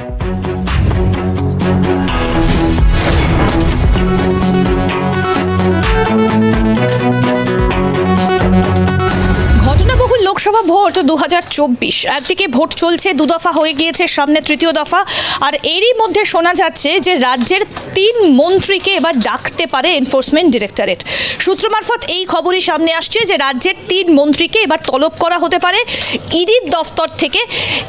ঘটনাবহুল vote দু হাজার চব্বিশ। একদিকে ভোট চলছে, দুদফা হয়ে গিয়েছে সামনে তৃতীয় দফা। আর এরই মধ্যে শোনা যাচ্ছে যে রাজ্যের তিন মন্ত্রীকে এবার ডাকতে পারে এনফোর্সমেন্ট ডিরেক্টরেট সূত্র মারফত এই খবরই সামনে আসছে যে রাজ্যের তিন মন্ত্রীকে এবার তলব করা হতে পারে। ইডির দফতর থেকে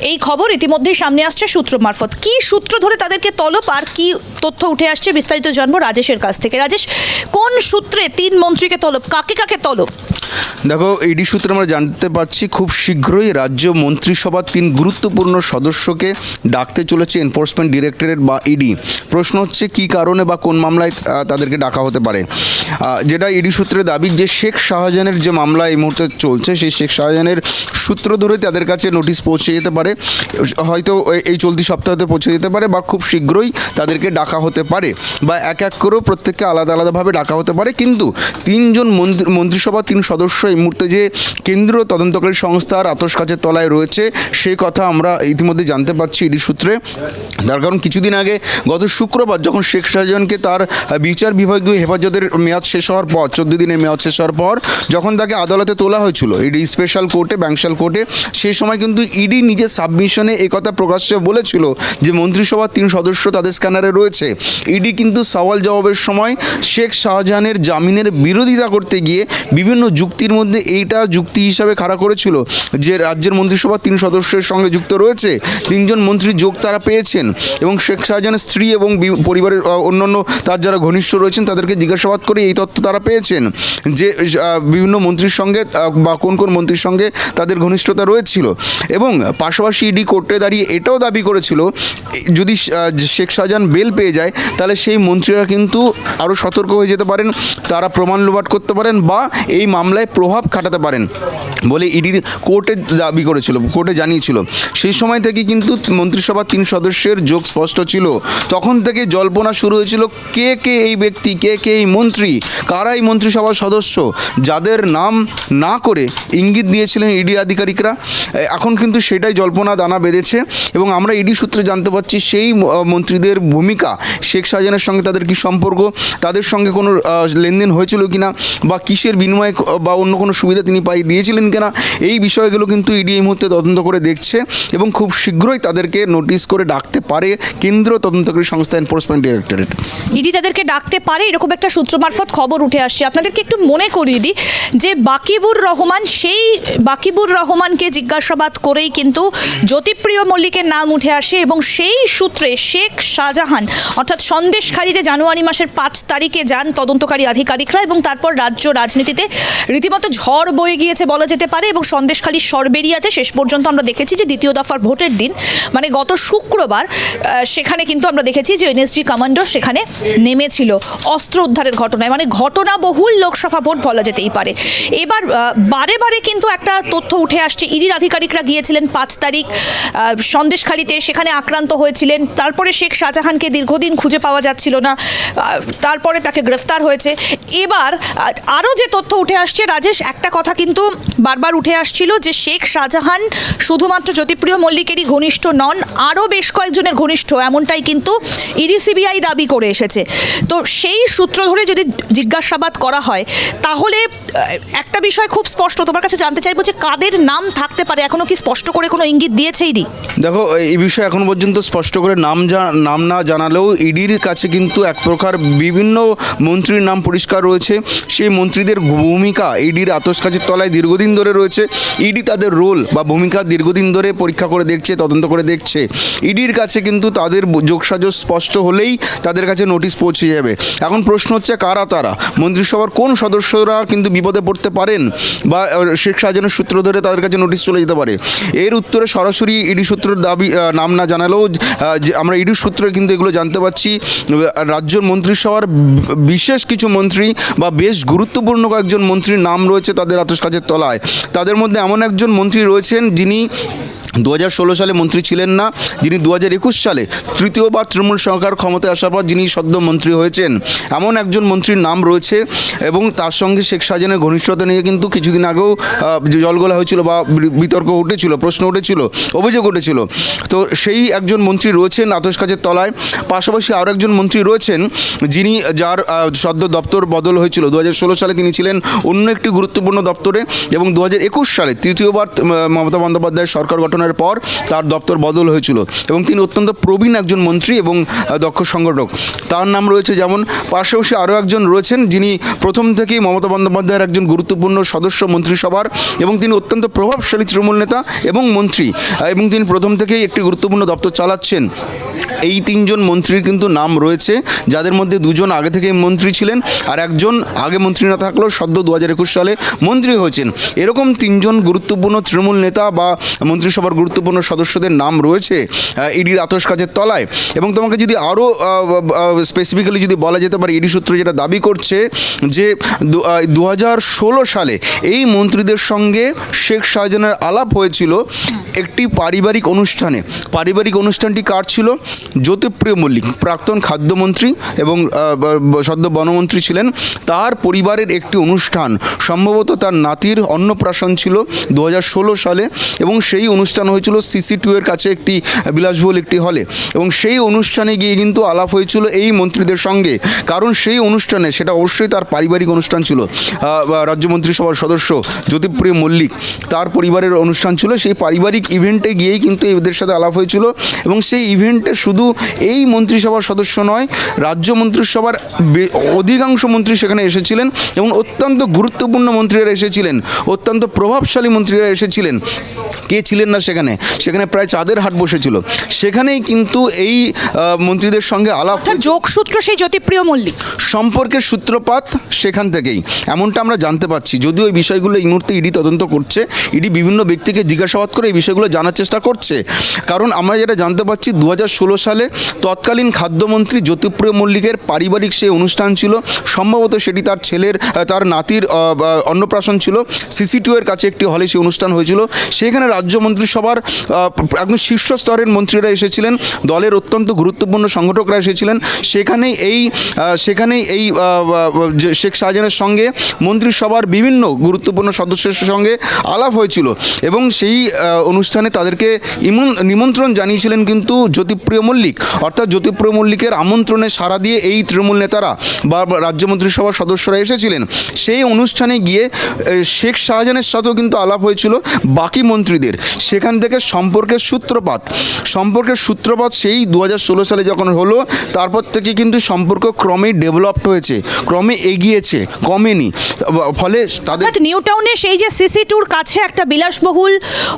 এই খবর ইতিমধ্যেই সামনে আসছে সূত্র মারফত। কি সূত্র ধরে তাদেরকে তলব আর কি তথ্য উঠে আসছে বিস্তারিত জানব রাজেশের কাছ থেকে। রাজেশ, কোন সূত্রে তিন মন্ত্রীকে তলব, কাকে কাকে তলব? দেখো ইডি সূত্রে আমরা জানতে পারছি খুব শীঘ্রই রাজ্য মন্ত্রিসভার তিন গুরুত্বপূর্ণ সদস্যকে ডাকতে চলেছে এনফোর্সমেন্ট ডিরেক্টরেট বা ইডি। প্রশ্ন হচ্ছে, কি কারণে বা কোন মামলায় তাদেরকে ডাকা হতে পারে? যেটা ইডি সূত্রে দাবি যে শেখ শাহজাহানের যে মামলা এই মুহূর্তে চলছে, সেই শেখ শাহজাহানের সূত্র ধরে তাদের কাছে নোটিশ পৌঁছে যেতে পারে। হয়তো এই- চলতি সপ্তাহতে পৌঁছে যেতে পারে বা খুব শীঘ্রই তাদেরকে ডাকা হতে পারে বা এক এক করেও প্রত্যেককে আলাদা আলাদাভাবে ডাকা হতে পারে। কিন্তু তিনজন মন্ত্রী, মন্ত্রিসভার তিন সদস্য এই মুহূর্তে যে কেন্দ্রীয় তদন্তকারী সংস্থার আতস কাছের তলায় রয়েছে, সেই কথা আমরা ইতিমধ্যে জানতে পারছি ইডি সূত্রে। তার কারণ কিছুদিন আগে গত শুক্রবার যখন শেখ শাহজাহানকে তার বিচার বিভাগীয় হেফাজতের মেয়াদ শেষ হওয়ার পর, চোদ্দ দিনের মেয়াদ শেষ হওয়ার পর যখন তাকে আদালতে তোলা হয়েছিল, ইডি স্পেশাল কোর্টে, ব্যাংশাল কোর্টে, সেই সময় কিন্তু ইডি নিজের সাবমিশনে এই কথা প্রকাশ্যে বলেছিল যে মন্ত্রিসভার তিন সদস্য তাদের স্ক্যানারে রয়েছে। ইডি কিন্তু সওয়াল জবাবের সময় শেখ শাহজাহানের জামিনের বিরোধিতা করতে গিয়ে বিভিন্ন যুক্তির মধ্যে এইটা যুক্তি হিসাবে খাড়া করেছিল যে রাজ্যের মন্ত্রিসভার তিন সদস্যের সঙ্গে যুক্ত রয়েছে, তিনজন মন্ত্রী যোগ তারা পেয়েছেন এবং শেখ শাহজাহানের স্ত্রী এবং পরিবারের অন্যান্য তার যারা ঘনিষ্ঠ রয়েছেন তাদেরকে জিজ্ঞাসাবাদ করে এই তথ্য তারা পেয়েছেন যে বিভিন্ন মন্ত্রীর সঙ্গে বা কোন কোন মন্ত্রীর সঙ্গে তাদের ঘনিষ্ঠতা রয়েছিল এবং পাশাপাশি ইডি কোর্টে দাঁড়িয়ে এটাও দাবি করেছিল যদি শেখ শাহজাহান বেল পেয়ে যায় তাহলে সেই মন্ত্রীরা কিন্তু আরও সতর্ক হয়ে যেতে পারেন, তারা প্রমাণ লোপাট করতে পারেন বা এই মামলায় প্রভাব খাটাতে পারেন বলে ইডি কোর্টে দাবি করেছিল, কোর্টে জানিয়েছিল। সেই সময় থেকে কিন্তু মন্ত্রিসভার তিন সদস্যের যোগ স্পষ্ট ছিল। তখন থেকে জল্পনা শুরু হয়েছিল, কে কে এই ব্যক্তি, কে কে এই মন্ত্রী, কারা এই মন্ত্রিসভার সদস্য, যাদের নাম না করে ইঙ্গিত দিয়েছিলেন ইডি আধিকারিকরা। এখন কিন্তু সেটাই জল্পনা দানা বেঁধেছে এবং আমরা ইডি সূত্রে জানতে পারছি সেই মন্ত্রীদের ভূমিকা, শেখ শাহজাহানের সঙ্গে তাদের কি সম্পর্ক, তাদের সঙ্গে কোনো লেনদেন হয়েছিল কিনা বা কিসের বিনিময়ে ক- বা অন্য কোনো সুবিধা তিনি পাই, দিয়েছিলেন কিনা, এই বিষয়গুলো কিন্তু ইডি এই মুহূর্তে তদন্ত করে দেখছে এবং খুব শীঘ্রই তাদেরকে নোটিশ করে ডাকতে পারে কেন্দ্র তদন্তকারী সংস্থা এনফোর্সমেন্ট ডিরেক্টরেট ইডি তাদেরকে ডাকতে পারে, এরকম একটা সূত্র মারফত খবর উঠে আসছে। আপনাদেরকে একটু মনে করিয়ে দিই যে বাকিবুর রহমান, সেই বাকিবুর রহমানকে জিজ্ঞাসাবাদ করেই কিন্তু জ্যোতিপ্রিয় মল্লিকের নাম উঠে আসে এবং সেই সূত্রে শেখ শাহজাহান, অর্থাৎ সন্দেশখালীতে জানুয়ারি মাসের পাঁচ তারিখে যান তদন্তকারী আধিকারিকরা এবং তারপর রাজ্য রাজনীতিতে রীতিমতো ঝড় বয়ে গিয়েছে বলা যেতে পারে এবং সন্দেশখালী সরবেরিয়াতে শেষ পর্যন্ত আমরা দেখেছি যে দ্বিতীয় দফার ভোটের দিন মানে গত শুক্রবার সেখানে কিন্তু আমরা দেখেছি যে এনএসজি কমান্ডো সেখানে নেমেছিল অস্ত্র উদ্ধারের ঘটনায়। মানে ঘটনা বহুল লোকসভা ভোট বলা যেতেই পারে। এবার বারে বারে কিন্তু একটা তথ্য উঠে আসছে। ইডির আধিকারিকরা গিয়েছিলেন পাঁচ তারিখ সন্দেশখালীতে সেখানে আক্রান্ত হয়েছিলেন। তারপরে শেখ শাহজাহানকে দীর্ঘদিন খুঁজে পাওয়া যাচ্ছিল না। তারপরে তাকে গ্রেফতার হয়েছে। এবার আরও যে তথ্য উঠে আসছে রাজেশ, একটা কথা কিন্তু বারবার উঠে আসছিল যে শেখ শাহজাহান শুধুমাত্র জ্যোতিপ্রিয় মল্লিকেরই ঘনিষ্ঠ নন, আরও বেশ কয়েকজনের ঘনিষ্ঠ, এমনটাই কিন্তু ইডি সিবিআই দাবি করে এসেছে। তো সেই সূত্র ধরে যদি জিজ্ঞাসাবাদ করা হয়, তাহলে একটা বিষয় খুব স্পষ্ট, তোমার কাছে জানতে চাইব যে কাদের নাম থাকতে পারে, এখনও কি স্পষ্ট করে কোনো ইঙ্গিত দিয়েছে ইডি? দেখো, এই বিষয়ে এখন পর্যন্ত স্পষ্ট করে নাম নাম না জানালেও ইডির কাছে কিন্তু এক প্রকার বিভিন্ন মন্ত্রীর নাম পরিষ্কার রয়েছে। সেই মন্ত্রীদের ভূমিকা ইডির আতস কাছের তলায় দীর্ঘদিন ধরে রয়েছে ইডি তাদের রোল বা ভূমিকা দীর্ঘদিন ধরে পরীক্ষা করে দেখছে তদন্ত করে দেখছে। ইডির কাছে কিন্তু তাদের যোগসাজশ স্পষ্ট হলেই তাদের কাছে নোটিশ পৌঁছে যাবে। এখন প্রশ্ন হচ্ছে কারা তারা? মন্ত্রিসভার কোন সদস্যরা কিন্তু বিপদে পড়তে পারেন? বা শেখ শাহজাহানের সূত্র ধরে তাদের কাছে নোটিশ চলে যেতে পারে। এর উত্তরে সরাসরি ইডি সূত্রের দাবি নাম না জানালেও যে আমরা ইডি সূত্রে কিন্তু এগুলো জানতে পারছি। আহ, রাজ্য মন্ত্রিসভার বিশেষ কিছু মন্ত্রী বা বেশ গুরুত্বপূর্ণ কয়েকজন মন্ত্রীর নাম রয়েছে তাদের আতস কাজের তলায়। তাদের মধ্যে এমন একজন মন্ত্রী রয়েছেন যিনি দু হাজার ষোলো সালে মন্ত্রী ছিলেন না, যিনি দু হাজার একুশ সালে তৃতীয়বার তৃণমূল সরকার ক্ষমতায় আসার পর যিনি সদ্য মন্ত্রী হয়েছেন। এমন একজন মন্ত্রীর নাম রয়েছে এবং তার সঙ্গে শেখ শাহজাহানের ঘনিষ্ঠতা নিয়ে কিন্তু কিছুদিন আগেও জলগোলা হয়েছিল বা বিতর্ক উঠেছিল, প্রশ্ন উঠেছিল, অভিযোগ উঠেছিল। তো সেই একজন মন্ত্রী রয়েছেন আতস কাজের তলায়। পাশাপাশি আরও একজন মন্ত্রী রয়েছেন যিনি, যার সদ্য দপ্তর বদল হয়েছিল। দু হাজার ষোলো সালে তিনি ছিলেন অন্য একটি গুরুত্বপূর্ণ দপ্তরে এবং দু হাজার একুশ সালে তৃতীয়বার মমতা বন্দ্যোপাধ্যায়ের সরকার গঠনের পর তার দপ্তর বদল হয়েছিল এবং তিনি অত্যন্ত প্রবীণ একজন মন্ত্রী এবং দক্ষ সংগঠক। তার নাম রয়েছে যেমন পাশাপাশি আরও একজন রয়েছেন যিনি প্রথম থেকেই মমতা বন্দ্যোপাধ্যায়ের একজন গুরুত্বপূর্ণ সদস্য মন্ত্রিসভার এবং তিনি অত্যন্ত প্রভাবশালী তৃণমূল নেতা এবং মন্ত্রী এবং তিনি প্রথম থেকেই একটি গুরুত্বপূর্ণ দপ্তর চালাচ্ছেন। এই তিনজন মন্ত্রীর কিন্তু নাম রয়েছে, যাদের মধ্যে দুজন আগে থেকে মন্ত্রী ছিলেন আর একজন আগে মন্ত্রী না থাকলেও সদ্য দু হাজার একুশ সালে মন্ত্রী হয়েছেন। এরকম তিনজন গুরুত্বপূর্ণ তৃণমূল নেতা বা মন্ত্রিসভার গুরুত্বপূর্ণ সদস্যদের নাম রয়েছে ইডির আতস কাজের তলায়। এবং তোমাকে যদি আরও স্পেসিফিক্যালি যদি বলা যেতে পারে, ইডি সূত্র যেটা দাবি করছে যে দু হাজার ষোলো সালে এই মন্ত্রীদের সঙ্গে শেখ শাহজাহানের আলাপ হয়েছিল একটি পারিবারিক অনুষ্ঠানে। পারিবারিক অনুষ্ঠানটি কার ছিল? জ্যোতিপ্রিয় মল্লিক, প্রাক্তন খাদ্যমন্ত্রী এবং সদ্য বনমন্ত্রী ছিলেন। তার পরিবারের একটি অনুষ্ঠান, সম্ভবত তার নাতির অন্নপ্রাশন ছিল দু হাজার ষোলো সালে এবং সেই অনুষ্ঠান হয়েছিল সিসি টু এর কাছে একটি বিলাসবহুল একটি হলে। এবং সেই অনুষ্ঠানে গিয়ে কিন্তু আলাপ হয়েছিল এই মন্ত্রীদের সঙ্গে। কারণ সেই অনুষ্ঠানে, সেটা অবশ্যই তার পারিবারিক অনুষ্ঠান ছিল রাজ্য মন্ত্রিসভার সদস্য জ্যোতিপ্রিয় মল্লিক, তার পরিবারের অনুষ্ঠান ছিল। সেই পারিবারিক ইভেন্টে গিয়েই কিন্তু এদের সাথে আলাপ হয়েছিল এবং সেই ইভেন্টে শুধু এই মন্ত্রিসভার সদস্য নয় রাজ্য মন্ত্রিসভার অধিকাংশ মন্ত্রী সেখানে এসেছিলেন এবং অত্যন্ত গুরুত্বপূর্ণ মন্ত্রীরা এসেছিলেন অত্যন্ত প্রভাবশালী মন্ত্রীরা এসেছিলেন। কে ছিলেন না সেখানে? সেখানে প্রায় চাঁদের হাট বসেছিল। সেখানেই কিন্তু এই মন্ত্রীদের সঙ্গে আলাপ যোগসূত্র সেই জ্যোতিপ্রিয় মল্লিক। সম্পর্কের সূত্রপাত সেখান থেকেই। এমনটা আমরা জানতে পারছি যদিও এই বিষয়গুলো এই মুহূর্তে ইডি তদন্ত করছে ইডি বিভিন্ন ব্যক্তিকে জিজ্ঞাসাবাদ করে এই বিষয়গুলো জানার চেষ্টা করছে। কারণ আমরা যেটা জানতে পারছি দু হাজার ষোলো সালে তৎকালীন খাদ্যমন্ত্রী জ্যোতিপ্রিয় মল্লিকের পারিবারিক সেই অনুষ্ঠান ছিল। সম্ভবত সেটি তার ছেলের তার নাতির অন্নপ্রাশন ছিল। সিসি এর কাছে একটি হলে সেই অনুষ্ঠান হয়েছিল। সেখানে রাজ্য মন্ত্রিসভার একদম শীর্ষ স্তরের মন্ত্রীরা এসেছিলেন। দলের অত্যন্ত গুরুত্বপূর্ণ সংগঠকরা এসেছিলেন। সেখানেই এই সেখানেই এই শেখ শাহজাহানের সঙ্গে মন্ত্রিসভার বিভিন্ন গুরুত্বপূর্ণ সদস্যের সঙ্গে আলাপ হয়েছিল। এবং সেই অনুষ্ঠানে তাদেরকে নিমন্ত্রণ জানিয়েছিলেন কিন্তু জ্যোতিপ্রিয় মল্লিক। অর্থাৎ জ্যোতিপ্রিয় মল্লিকের আমন্ত্রণে সাড়া দিয়ে এই তৃণমূল নেতারা বা বা রাজ্য মন্ত্রিসভার সদস্যরা এসেছিলেন। সেই অনুষ্ঠানে গিয়ে শেখ শাহজাহানের সাথেও কিন্তু আলাপ হয়েছিল বাকি মন্ত্রীদের। সেখান থেকে সম্পর্কের সূত্রপাত। সম্পর্কের সূত্রপাত সেই দু হাজার ষোলো সালে যখন হলো, তারপর থেকে কিন্তু সম্পর্ক ক্রমেই ডেভেলপড হয়েছে, ক্রমে এগিয়েছে, কমেনি। ফলে তাদের নিউ টাউনে সেই যে সিসি টুর কাছে একটা বিলাসবহুল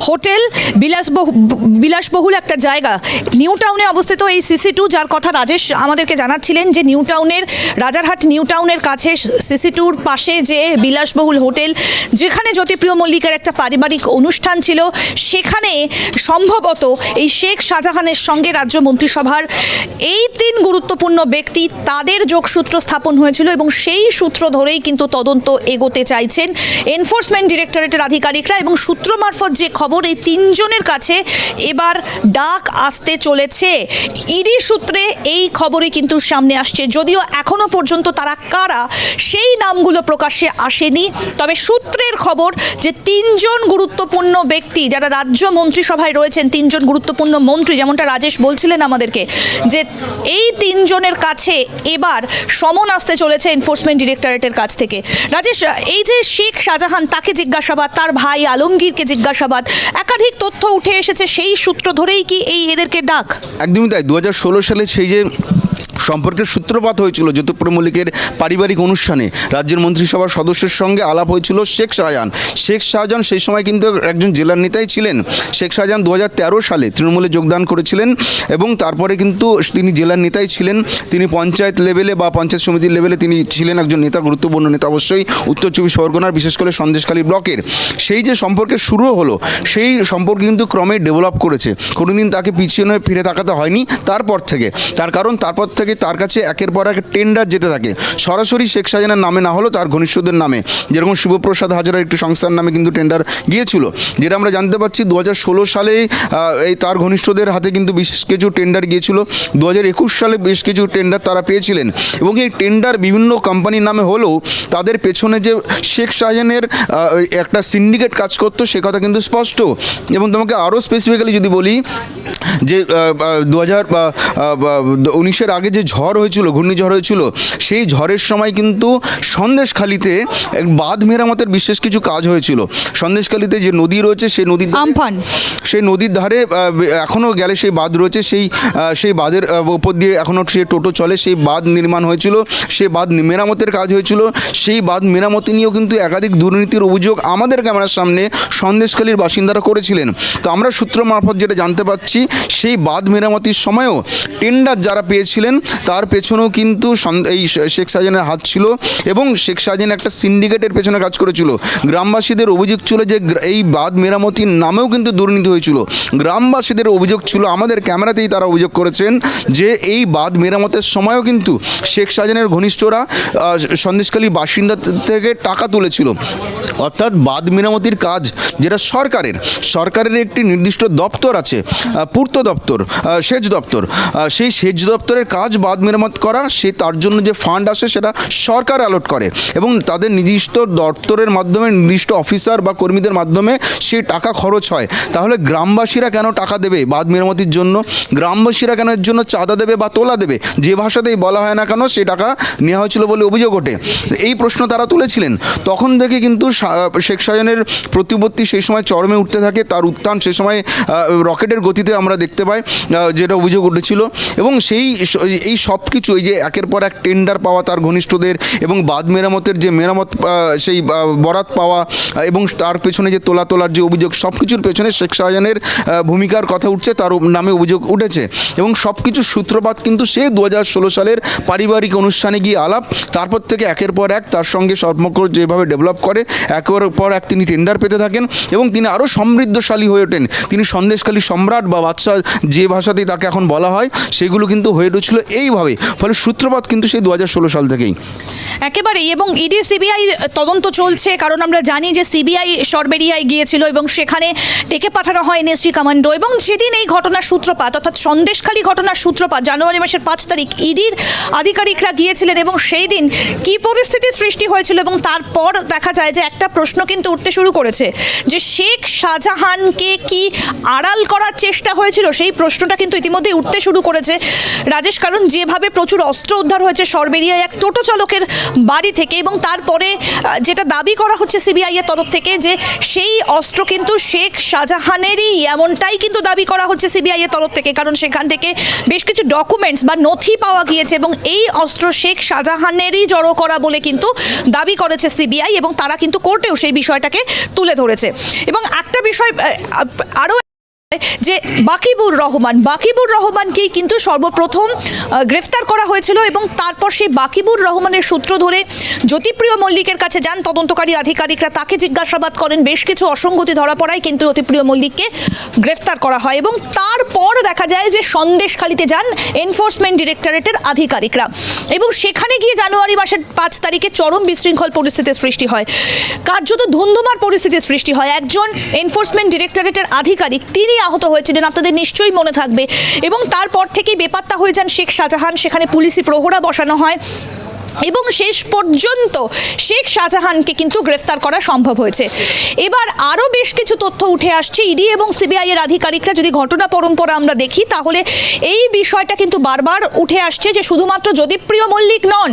হোটেল বিলাসবহুল বিলাসবহুল একটা জায়গা, নিউ টাউনে অবস্থিত এই সিসি টু যার কথা রাজেশ আমাদেরকে জানাচ্ছিলেন যে নিউ টাউনের, রাজারহাট নিউ টাউনের কাছে সিসি টুর পাশে যে বিলাসবহুল হোটেল, যেখানে জ্যোতিপ্রিয় মল্লিকের একটা পারিবারিক অনুষ্ঠান ছিল, সেখানে সম্ভবত এই শেখ শাহজাহানের সঙ্গে রাজ্য মন্ত্রিসভার এই তিন গুরুত্বপূর্ণ ব্যক্তি তাদের যোগসূত্র স্থাপন হয়েছিল এবং সেই সূত্র ধরেই কিন্তু তদন্ত এগোতে চাইছেন এনফোর্সমেন্ট ডিরেক্টরেটের আধিকারিকরা এবং সূত্র মারফত যে খবর এই তিনজনের কাছে এবার ডাক আসতে চলেছে। ইডি সূত্রে এই খবরই কিন্তু সামনে আসছে। যদিও এখনও পর্যন্ত তারা কারা, সেই নামগুলো প্রকাশ্যে আসেনি। তবে সূত্রের খবর যে তিনজন গুরুত্বপূর্ণ ব্যক্তি, যারা রাজ্য মন্ত্রিসভায় রয়েছেন, তিনজন গুরুত্বপূর্ণ মন্ত্রী, যেমনটা রাজেশ বলছিলেন আমাদেরকে, যে এই তিনজনের কাছে এবার সমন আসতে চলেছে এনফোর্সমেন্ট ডিরেক্টরেটের কাছ থেকে। রাজেশ, এই যে শেখ শাহজাহান, তাকে জিজ্ঞাসাবাদ, তার ভাই আলমগীরকে জিজ্ঞাসাবাদ, একাধিক তথ্য উঠে এসেছে, সেই সূত্র ধরেই কি এই এদেরকে ডাক? একদমই তাই দু সালে সেই যে সম্পর্কের সূত্রপাত হয়েছিল জ্যোতিপ্রিয় মল্লিকের পারিবারিক অনুষ্ঠানে রাজ্যের মন্ত্রিসভার সদস্যের সঙ্গে আলাপ হয়েছিল শেখ শাহজাহান। শেখ শাহজাহান সেই সময় কিন্তু একজন জেলার নেতাই ছিলেন। শেখ শাহজাহান দু হাজার তেরো সালে তৃণমূলে যোগদান করেছিলেন এবং তারপরে কিন্তু তিনি জেলার নেতাই ছিলেন। তিনি পঞ্চায়েত লেভেলে বা পঞ্চায়েত সমিতির লেভেলে তিনি ছিলেন একজন নেতা, গুরুত্বপূর্ণ নেতা অবশ্যই উত্তর চব্বিশ পরগনার, বিশেষ করে সন্দেশখালী ব্লকের। সেই যে সম্পর্কে শুরু হলো, সেই সম্পর্ক কিন্তু ক্রমে ডেভেলপ করেছে। কোনোদিন তাকে পিছিয়ে নয় ফিরে তাকাতে হয়নি তারপর থেকে। তার কারণ তারপর থেকে থাকে তার কাছে একের পর এক টেন্ডার যেতে থাকে। সরাসরি শেখ শাহজাহানের নামে না হলেও তার ঘনিষ্ঠদের নামে। যেরকম শিবপ্রসাদ হাজারের একটি সংস্থার নামে কিন্তু টেন্ডার গিয়েছিল। যেটা আমরা জানতে পারছি দু হাজার ষোলো সালে এই তার ঘনিষ্ঠদের হাতে কিন্তু বেশ কিছু টেন্ডার গিয়েছিল। দু হাজার একুশ সালে বেশ কিছু টেন্ডার তারা পেয়েছিলেন। এবং এই টেন্ডার বিভিন্ন কোম্পানির নামে হলেও তাদের পেছনে যে শেখ শাহজাহানের একটা সিন্ডিকেট কাজ করতো সে কথা কিন্তু স্পষ্ট। এবং তোমাকে আরও স্পেসিফিক্যালি যদি বলি যে দু হাজার উনিশের আগে যে ঝড় হয়েছিল ঘূর্ণিঝড় হয়েছিল সেই ঝড়ের সময় কিন্তু সন্দেশখালিতে বাঁধ মেরামতের বিশেষ কিছু কাজ হয়েছিল। সন্দেশখালিতে যে নদী রয়েছে সেই নদীর আমফান। সেই নদীর ধারে এখনও গেলে সেই বাঁধ রয়েছে সেই সেই বাঁধের ওপর দিয়ে এখনও সে টোটো চলে সেই বাঁধ নির্মাণ হয়েছিল সেই বাঁধ মেরামতের কাজ হয়েছিল। সেই বাঁধ মেরামতি নিয়েও কিন্তু একাধিক দুর্নীতির অভিযোগ আমাদের ক্যামেরার সামনে সন্দেশখালীর বাসিন্দারা করেছিলেন। তো আমরা সূত্র মারফত যেটা জানতে পারছি সেই বাঁধ মেরামতির সময়ও টেন্ডার যারা পেয়েছিলেন তার পেছনেও কিন্তু এই শেখ শাহজাহানের হাত ছিল এবং শেখ শাহজাহান একটা সিন্ডিকেটের পেছনে কাজ করেছিল। গ্রামবাসীদের অভিযোগ ছিল যে এই বাঁধ মেরামতির নামেও কিন্তু দুর্নীতি হয়েছিল। গ্রামবাসীদের অভিযোগ ছিল আমাদের ক্যামেরাতেই তারা অভিযোগ করেছেন যে এই বাঁধ মেরামতের সময়ও কিন্তু শেখ শাহজাহানের ঘনিষ্ঠরা আহ, সন্দেশখালী বাসিন্দা থেকে টাকা তুলেছিল। অর্থাৎ বাঁধ মেরামতির কাজ যেটা সরকারের সরকারের একটি নির্দিষ্ট দপ্তর আছে পূর্ত দপ্তর সেচ দপ্তর। সেই সেচ দপ্তরের কাজ বাঁধ মেরামত করা, সে তার জন্য যে ফান্ড আসে সেটা সরকার অ্যালট করে এবং তাদের নির্দিষ্ট দপ্তরের মাধ্যমে, নির্দিষ্ট অফিসার বা কর্মীদের মাধ্যমে সে টাকা খরচ হয়। তাহলে গ্রামবাসীরা কেন টাকা দেবে বাঁধ মেরামতির জন্য? গ্রামবাসীরা কেন এর জন্য চাঁদা দেবে বা তোলা দেবে? যে ভাষাতেই বলা হয় না কেন, সে টাকা নেওয়া হয়েছিল বলে অভিযোগ ওঠে। এই প্রশ্ন তারা তুলেছিলেন। তখন থেকে কিন্তু শেখ শাহজাহানের প্রতিপত্তি সেই সময় চরমে উঠতে থাকে, তার উত্থান সেই সময় রকেটের গতিতে আমরা দেখতে পাই যেটা অভিযোগ উঠেছিল। এবং সেই স- এই সব কিছু, এই যে একের পর এক টেন্ডার পাওয়া তার ঘনিষ্ঠদের এবং বাদ মেরামতের যে মেরামত সেই বরাত পাওয়া এবং তার পেছনে যে তোলা তোলার যে অভিযোগ, সব কিছুর পেছনে শেখ শাহজাহানের ভূমিকার কথা উঠছে, তার নামে অভিযোগ উঠেছে। এবং সব কিছুর সূত্রপাত কিন্তু সে দু হাজার ষোলো সালের পারিবারিক অনুষ্ঠানে গিয়ে আলাপ, তারপর থেকে একের পর এক তার সঙ্গে সম্পর্ক যেভাবে ডেভেলপ করে, একের পর এক তিনি টেন্ডার পেতে থাকেন এবং তিনি আরও সমৃদ্ধশালী হয়ে ওঠেন। তিনি সন্দেশখালী সম্রাট বা বাদশাহ যে ভাষাতেই তাকে এখন বলা হয়, সেগুলো কিন্তু হয়ে উঠেছিল এইভাবে। ফলে সূত্রপাত কিন্তু সেই দু হাজার ষোলো সাল থেকেই। একেবারেই, এবং ইডি, সিবিআই তদন্ত চলছে, কারণ আমরা জানি যে সিবিআই সরবেরিয়ায় গিয়েছিল এবং সেখানে ডেকে পাঠানো হয় এনএসজি কমান্ডো, এবং যেদিন এই ঘটনার সূত্রপাত, অর্থাৎ সন্দেশখালী ঘটনার সূত্রপাত, জানুয়ারি মাসের পাঁচ তারিখ, ইডির আধিকারিকরা গিয়েছিলেন এবং সেই দিন কী পরিস্থিতির সৃষ্টি হয়েছিল এবং তারপর দেখা যায় যে একটা প্রশ্ন কিন্তু উঠতে শুরু করেছে, যে শেখ শাহজাহানকে কি আড়াল করার চেষ্টা হয়েছিল? সেই প্রশ্নটা কিন্তু ইতিমধ্যেই উঠতে শুরু করেছে রাজেশ কারণ যেভাবে প্রচুর অস্ত্র উদ্ধার হয়েছে সরবেরিয়ায় এক টোটো চালকের বাড়ি থেকে এবং তারপরে যেটা দাবি করা হচ্ছে সিবিআই এর তরফ থেকে যে সেই অস্ত্র কিন্তু শেখ শাহজাহানেরই, এমনটাই কিন্তু দাবি করা হচ্ছে সিবিআই এর তরফ থেকে। কারণ সেখান থেকে বেশ কিছু ডকুমেন্টস বা নথি পাওয়া গিয়েছে এবং এই অস্ত্র শেখ শাহজাহানেরই জড়ো করা বলে কিন্তু দাবি করেছে সিবিআই এবং তারা কিন্তু কোর্টেও সেই বিষয়টাকে তুলে ধরেছে। এবং একটা বিষয় আরও যে বাকিবুর রহমান, বাকিবুর রহমানকেই কিন্তু সর্বপ্রথম গ্রেফতার করা হয়েছিল এবং তারপর সেই বাকিবুর রহমানের সূত্র ধরে জ্যোতিপ্রিয় মল্লিকের কাছে যান তদন্তকারী আধিকারিকরা। তাকে জিজ্ঞাসাবাদ করেন, বেশ কিছু অসঙ্গতি ধরা পড়ায় কিন্তু জ্যোতিপ্রিয় মল্লিককে গ্রেফতার করা হয়। এবং তারপর দেখা যায় যে সন্দেশখালিতে যান এনফোর্সমেন্ট ডিরেক্টরেটের আধিকারিকরা। এবং সেখানে গিয়ে জানুয়ারি মাসের পাঁচ তারিখে চরম বিশৃঙ্খল পরিস্থিতির সৃষ্টি হয়। কার্যত ধুন্ধুমার পরিস্থিতির সৃষ্টি হয়। একজন এনফোর্সমেন্ট ডিরেক্টরেটের আধিকারিক, তিনি আহত হয়েছিলেন, আপনাদের নিশ্চয়ই মনে থাকবে। এবং তারপর থেকেই বেপাত্তা হয়ে যান শেখ শাহজাহান। সেখানে পুলিশি প্রহরা বসানো হয়। এবং শেষ পর্যন্ত শেখ শাহজাহানকে কিন্তু গ্রেফতার করা সম্ভব হয়েছে। এবার আরও বেশ কিছু তথ্য উঠে আসছে। ইডি এবং সিবিআই এর আধিকারিকরা যদি ঘটনা পরম্পরা আমরা দেখি, তাহলে এই বিষয়টা কিন্তু বারবার উঠে আসছে যে শুধুমাত্র জ্যোতিপ্রিয় মল্লিক নন,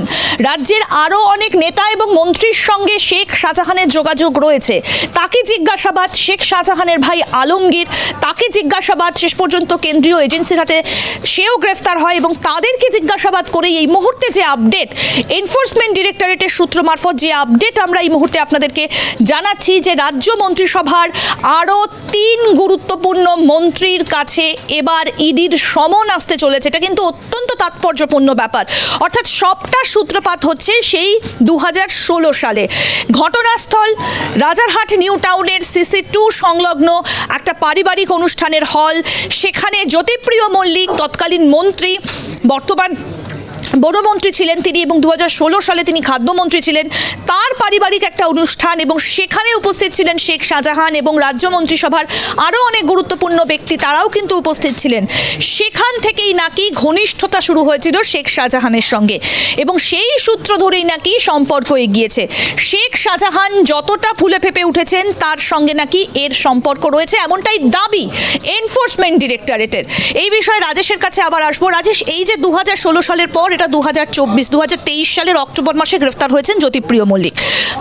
রাজ্যের আরও অনেক নেতা এবং মন্ত্রীর সঙ্গে শেখ শাহজাহানের যোগাযোগ রয়েছে। তাকে জিজ্ঞাসাবাদ, শেখ শাহজাহানের ভাই আলমগীর, তাকে জিজ্ঞাসাবাদ, শেষ পর্যন্ত কেন্দ্রীয় এজেন্সির হাতে সেও গ্রেফতার হয় এবং তাদেরকে জিজ্ঞাসাবাদ করে এই মুহূর্তে যে আপডেট এনফোর্সমেন্ট ডিরেক্টরেটের সূত্র মারফত যে আপডেট আমরা এই মুহূর্তে আপনাদেরকে জানাচ্ছি যে রাজ্য মন্ত্রিসভার আরও তিন গুরুত্বপূর্ণ মন্ত্রীর কাছে এবার ইডির সমন আসতে চলেছে। এটা কিন্তু অত্যন্ত তাৎপর্যপূর্ণ ব্যাপার। অর্থাৎ সবটা সূত্রপাত হচ্ছে সেই দু হাজার ষোলো সালে। ঘটনাস্থল রাজারহাট নিউ টাউনের সিসি টু সংলগ্ন একটা পারিবারিক অনুষ্ঠানের হল। সেখানে জ্যোতিপ্রিয় মল্লিক, তৎকালীন মন্ত্রী, বর্তমান বনমন্ত্রী ছিলেন তিনি এবং দু হাজার ষোলো সালে তিনি খাদ্যমন্ত্রী ছিলেন। তার পারিবারিক একটা অনুষ্ঠান এবং সেখানে উপস্থিত ছিলেন শেখ শাহজাহান এবং রাজ্য মন্ত্রিসভার আরও অনেক গুরুত্বপূর্ণ ব্যক্তি, তারাও কিন্তু উপস্থিত ছিলেন। সেখান থেকেই নাকি ঘনিষ্ঠতা শুরু হয়েছিল শেখ শাহজাহানের সঙ্গে এবং সেই সূত্র ধরেই নাকি সম্পর্ক এগিয়েছে। শেখ শাহজাহান যতটা ফুলে ফেপে উঠেছেন, তার সঙ্গে নাকি এর সম্পর্ক রয়েছে এমনটাই দাবি এনফোর্সমেন্ট ডিরেক্টরেটের। এই বিষয়ে রাজেশের কাছে আবার আসব। রাজেশ, এই যে দু হাজার ষোলো সালের পর এটা দু হাজার চব্বিশ দু সালের অক্টোবর মাসে গ্রেফতার হয়েছেন জ্যোতিপ্রিয় মল্লিক।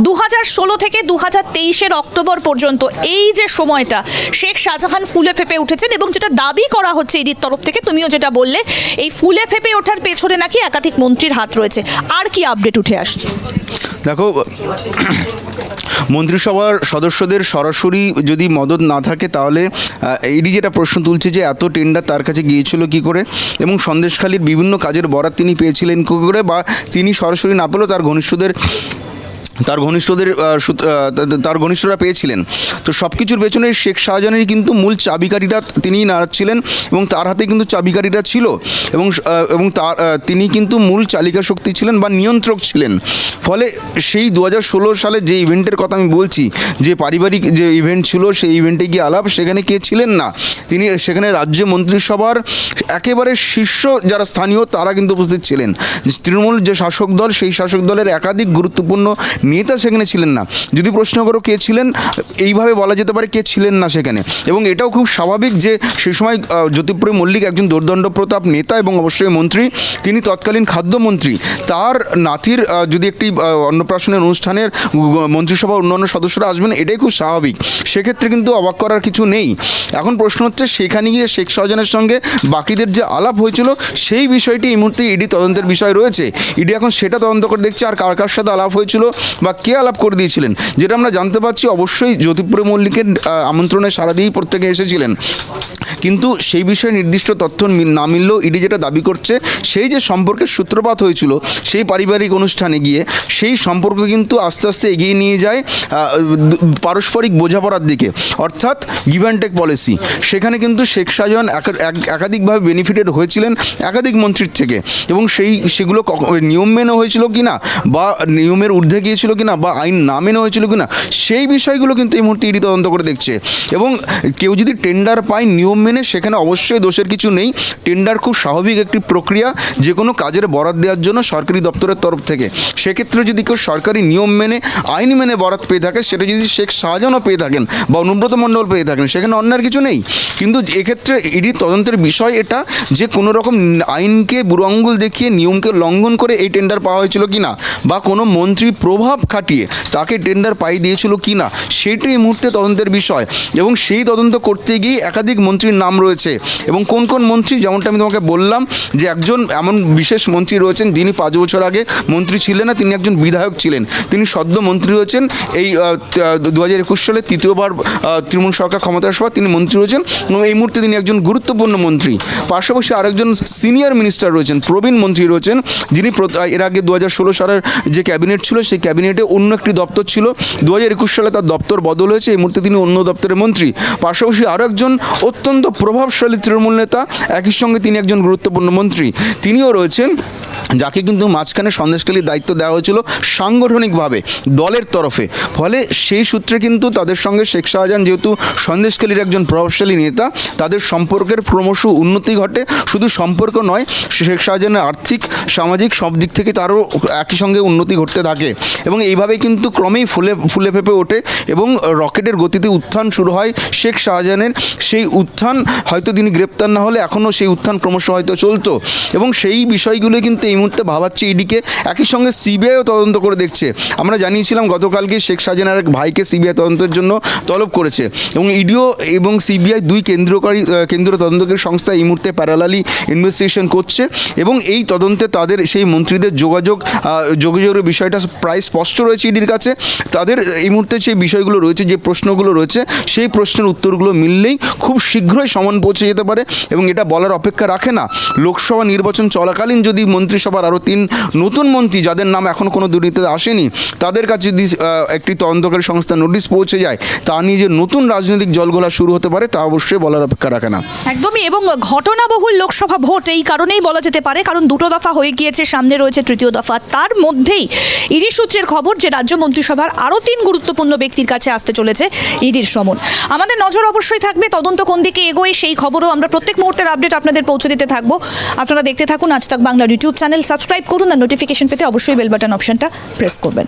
দু হাজার ষোলো থেকে দু হাজার তেইশের অক্টোবর পর্যন্ত এই যে সময়টা, শেখ শাহজাহান ফুলে ফেপে উঠেছেন এবং যেটা দাবি করা হচ্ছে ইডির তরফ থেকে, তুমিও যেটা বললে, এই ফুলে ফেপে ওঠার পেছনে নাকি একাধিক মন্ত্রীর হাত রয়েছে। আর কি আপডেট উঠে আসছে? দেখো মন্ত্রিসভার সদস্যদের সরাসরি যদি মদত না থাকে, তাহলে ইডি যেটা প্রশ্ন তুলছে যে এত টেন্ডার তার কাছে গিয়েছিল কি করে? এবং সন্দেশখালীর বিভিন্ন কাজের বরাত তিনি পেয়েছিলেন কী করে? বা তিনি সরাসরি না পেলেও তার ঘনিষ্ঠদের তার ঘনিষ্ঠদের তার ঘনিষ্ঠরা পেয়েছিলেন। তো সব কিছুর পেছনে শেখ শাহজাহানেরই কিন্তু মূল চাবিকাঠিটা তিনিই নাড়াচ্ছিলেন এবং তার হাতে কিন্তু চাবিকাঠিটা ছিল এবং এবং তার তিনি কিন্তু মূল চালিকা শক্তি ছিলেন বা নিয়ন্ত্রক ছিলেন। ফলে সেই দু হাজার ষোলো সালে যে ইভেন্টের কথা আমি বলছি, যে পারিবারিক যে ইভেন্ট ছিল, সেই ইভেন্টে গিয়ে আলাপ, সেখানে কে ছিলেন না, তিনি সেখানে রাজ্য মন্ত্রিসভার একেবারে শীর্ষ যারা স্থানীয়, তারা কিন্তু উপস্থিত ছিলেন। তৃণমূল যে শাসক দল, সেই শাসক দলের একাধিক গুরুত্বপূর্ণ নেতা সেখানে ছিলেন না। যদি প্রশ্ন করো কে ছিলেন, এইভাবে বলা যেতে পারে কে ছিলেন না সেখানে। এবং এটাও খুব স্বাভাবিক যে সেই সময় জ্যোতিপ্রিয় মল্লিক একজন দুর্দণ্ড প্রতাপ নেতা এবং অবশ্যই মন্ত্রী, তিনি তৎকালীন খাদ্যমন্ত্রী। তার নাতির যদি একটি অন্নপ্রাশনের অনুষ্ঠানের মন্ত্রিসভার মন্ত্রিসভা অন্যান্য সদস্যরা আসবেন, এটাই খুব স্বাভাবিক। সেক্ষেত্রে কিন্তু অবাক করার কিছু নেই। এখন প্রশ্ন হচ্ছে, সেখানে গিয়ে শেখ শাহজাহানের সঙ্গে বাকিদের যে আলাপ হয়েছিল, সেই বিষয়টি এই মুহূর্তে ইডি তদন্তের বিষয় রয়েছে। ইডি এখন সেটা তদন্ত করে দেখছে, আর কার কার সাথে আলাপ হয়েছিল বা কে আলাপ করে দিয়েছিলেন, যেটা আমরা জানতে পারছি অবশ্যই জ্যোতিপ্রিয় মল্লিকের আমন্ত্রণে সারা দিয়েই প্রত্যেকে এসেছিলেন। কিন্তু সেই বিষয়ে নির্দিষ্ট তথ্য না মিললেও ইডি যেটা দাবি করছে, সেই যে সম্পর্কের সূত্রপাত হয়েছিল, সেই পারিবারিক অনুষ্ঠানে গিয়ে, সেই সম্পর্ক কিন্তু আস্তে আস্তে এগিয়ে নিয়ে যায় পারস্পরিক বোঝাপড়ার দিকে। অর্থাৎ গিভ অ্যান্ড টেক পলিসি সেখানে কিন্তু শেখ এক- একাধিকভাবে বেনিফিটেড হয়েছিলেন একাধিক মন্ত্রীর থেকে। এবং সেই, সেগুলো নিয়ম মেনে হয়েছিল কি না বা নিয়মের ঊর্ধ্বে গিয়েছিল কি না বা আইন না মেনে হয়েছিল কি না সেই বিষয়গুলো কিন্তু এই মুহূর্তে ইডি তদন্ত করে দেখছে। এবং কেউ যদি টেন্ডার পায়, নিয়ম মেনে, সেখানে অবশ্যই দোষের কিছু নেই। টেন্ডার খুব স্বাভাবিক একটি প্রক্রিয়া যে কোনো কাজের বরাদ দেওয়ার জন্য সরকারি দপ্তরের তরফ থেকে। সেক্ষেত্রে যদি কেউ সরকারি নিয়ম মেনে, আইন মেনে বরাদ পেয়ে থাকে, সেটা যদি শেখ শাহজাহানও পেয়ে থাকেন বা অনুব্রত মণ্ডল পেয়ে থাকেন, সেখানে অন্যার কিছু নেই। কিন্তু এক্ষেত্রে ইডি তদন্তের বিষয় এটা যে কোনো রকম আইনকে বুড়ো আঙ্গুল দেখিয়ে, নিয়মকে লঙ্ঘন করে এই টেন্ডার পাওয়া হয়েছিল কি না বা কোনো মন্ত্রী প্রভাব খাটিয়ে তাকে টেন্ডার পাই দিয়েছিল কি না, সেটাই এই মুহূর্তে তদন্তের বিষয়। এবং সেই তদন্ত করতে গিয়ে একাধিক মন্ত্রীর নাম রয়েছে। এবং কোন কোন মন্ত্রী, যেমনটা আমি তোমাকে বললাম, যে একজন এমন বিশেষ মন্ত্রী রয়েছেন, যিনি পাঁচ বছর আগে মন্ত্রী ছিলেন না, তিনি একজন বিধায়ক ছিলেন। তিনি সদ্য মন্ত্রী হয়েছেন এই দু হাজার একুশ সালে তৃতীয়বার তৃণমূল সরকার ক্ষমতায় আসবার তিনি মন্ত্রী রয়েছেন এবং এই মুহূর্তে তিনি একজন গুরুত্বপূর্ণ মন্ত্রী। পাশাপাশি আরেকজন সিনিয়র মিনিস্টার রয়েছেন, প্রবীণ মন্ত্রী রয়েছেন, যিনি এর আগে দু হাজার ষোলো সালের যে ক্যাবিনেট ছিল, সেই ক্যাবিনেটে অন্য একটি দপ্তর ছিল। দু হাজার একুশ সালে তার দপ্তর বদল হয়েছে। এই মুহূর্তে তিনি অন্য দপ্তরের মন্ত্রী। পাশাপাশি আরও একজন অত্যন্ত প্রভাবশালী তৃণমূল নেতা, একই সঙ্গে তিনি একজন গুরুত্বপূর্ণ মন্ত্রী। তিনিও রয়েছেন যাকে কিন্তু মাঝখানে সন্দেশকালীর দায়িত্ব দেওয়া হয়েছিল সাংগঠনিকভাবে দলের তরফে। ফলে সেই সূত্রে কিন্তু তাদের সঙ্গে শেখ শাহজাহান যেহেতু সন্দেশকালীর একজন প্রভাবশালী নেতা, তাদের সম্পর্কের ক্রমশ উন্নতি ঘটে। শুধু সম্পর্ক নয়, শেখ শাহজাহানের আর্থিক, সামাজিক সব দিক থেকে তারও একই সঙ্গে উন্নতি ঘটতে থাকে। এবং এইভাবেই কিন্তু ক্রমেই ফুলে ফুলে ফেপে ওঠে এবং রকেটের গতিতে উত্থান শুরু হয় শেখ শাহজাহানের। সেই উত্থান হয়তো তিনি গ্রেপ্তার না হলে এখনও সেই উত্থান ক্রমশ হয়তো চলতো। এবং সেই বিষয়গুলো কিন্তু এই মুহূর্তে ভাবাচ্ছে ইডিকে। একই সঙ্গে সিবিআইও তদন্ত করে দেখছে। আমরা জানিয়েছিলাম গতকালকে শেখ শাহজাহানের এক ভাইকে সিবিআই তদন্তের জন্য তলব করেছে। এবং ইডিও এবং সিবিআই দুই কেন্দ্রকারী কেন্দ্র তদন্তকারী সংস্থা এই মুহূর্তে প্যারালালি ইনভেস্টিগেশন করছে। এবং এই তদন্তে তাদের সেই মন্ত্রীদের যোগাযোগ যোগাযোগের বিষয়টা প্রায় স্পষ্ট রয়েছে ইডির কাছে। তাদের এই মুহূর্তে সেই বিষয়গুলো রয়েছে, যে প্রশ্নগুলো রয়েছে, সেই প্রশ্নের উত্তরগুলো মিললেই খুব শীঘ্রই সমান পৌঁছে যেতে পারে। এবং এটা বলার অপেক্ষা রাখে না। লোকসভা নির্বাচন চলাকালীন যদি মন্ত্রিসভা বিধানসভার আরও তিন নতুন মন্ত্রী যাদের নাম এখন কোনো দুর্নীতিতে আসেনি, তাদের কাছে যদি একটি তদন্তকারী সংস্থা নোটিশ পৌঁছে যায়, তা নিয়ে যে নতুন রাজনৈতিক জলগোলা শুরু হতে পারে, তা অবশ্যই বলার অপেক্ষা রাখে না। একদমই, এবং ঘটনাবহুল লোকসভা ভোট এই কারণেই বলা যেতে পারে, কারণ দুটো দফা হয়ে গিয়েছে, সামনে রয়েছে তৃতীয় দফা। তার মধ্যেই ইডি সূত্রের খবর যে রাজ্য মন্ত্রিসভার আরও তিন গুরুত্বপূর্ণ ব্যক্তির কাছে আসতে চলেছে ইডির সমন। আমাদের নজর অবশ্যই থাকবে, তদন্ত কোন দিকে এগোয় সেই খবরও আমরা প্রত্যেক মুহূর্তের আপডেট আপনাদের পৌঁছে দিতে থাকব। আপনারা দেখতে থাকুন আজ তাক বাংলার ইউটিউব চ্যানেল। চ্যানেল সাবস্ক্রাইব করুন আর নোটিফিকেশন পেতে অবশ্যই বেল বাটন অপশনটা প্রেস করবেন